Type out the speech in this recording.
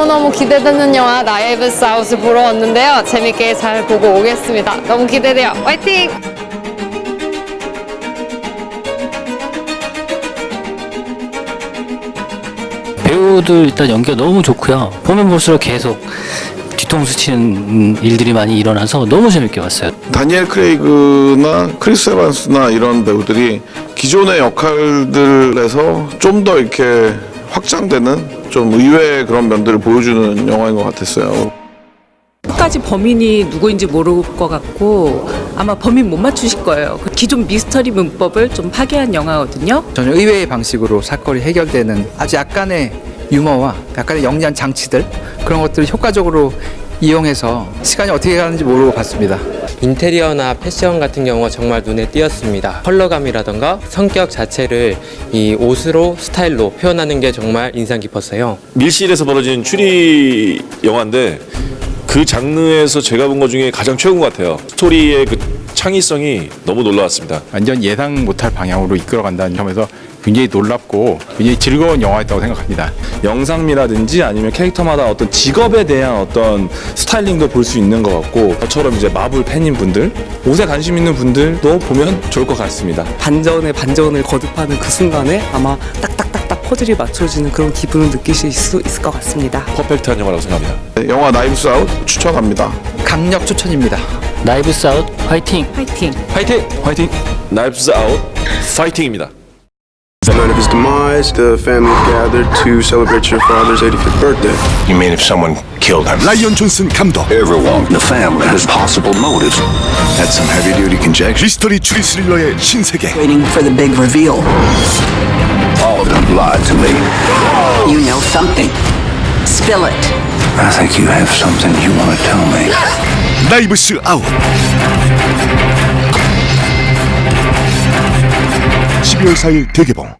너무너무 기대되는 영화 나이브 사우스 보러 왔는데요. 재밌게 잘 보고 오겠습니다. 너무 기대돼요. 화이팅! 배우들 일단 연기가 너무 좋고요. 보면 볼수록 계속 뒤통수 치는 일들이 많이 일어나서 너무 재밌게 봤어요. 다니엘 크레이그나 크리스 에반스나 이런 배우들이 기존의 역할들에서 좀 더 이렇게 확장되는 좀 의외의 그런 면들을 보여주는 영화인 것 같았어요. 끝까지 범인이 누구인지 모를 것 같고 아마 범인 못 맞추실 거예요. 그 기존 미스터리 문법을 좀 파괴한 영화거든요. 전혀 의외의 방식으로 사건이 해결되는 아주 약간의 유머와 약간의 영리한 장치들 그런 것들을 효과적으로 이용해서 시간이 어떻게 가는지 모르고 봤습니다. 인테리어나 패션 같은 경우가 정말 눈에 띄었습니다. 컬러감이라던가 성격 자체를 이 옷으로 스타일로 표현하는 게 정말 인상 깊었어요. 밀실에서 벌어진 추리 영화인데 그 장르에서 제가 본 것 중에 가장 최고인 것 같아요. 스토리의 그 창의성이 너무 놀라웠습니다. 완전 예상 못할 방향으로 이끌어간다는 점에서 굉장히 놀랍고 굉장히 즐거운 영화였다고 생각합니다. 영상미라든지 아니면 캐릭터마다 어떤 직업에 대한 어떤 스타일링도 볼 수 있는 것 같고 저처럼 이제 마블 팬인 분들, 옷에 관심 있는 분들도 보면 좋을 것 같습니다. 반전에 반전을 거듭하는 그 순간에 아마 딱딱딱딱 퍼즐이 맞춰지는 그런 기분을 느끼실 수 있을 것 같습니다. 퍼펙트한 영화라고 생각합니다. 영화 나이브스 아웃 추천합니다. 강력 추천입니다. 나이브 사웃 화이팅! 화이팅! 화이팅! 화이팅! 나이프스 아웃 파이팅입니다. The night of his demise, the family gathered to celebrate your father's 85th birthday. You mean if someone killed him? 라이언 존슨 감독 Everyone in the family has possible motives. That's some heavy duty conjecture. 미스터리 추리 스릴러의 신세계 waiting for the big reveal. All of them lied to me. You know something. Spill it. I think you have something you want to tell me. 나이브스 아웃 12월 4일 대개봉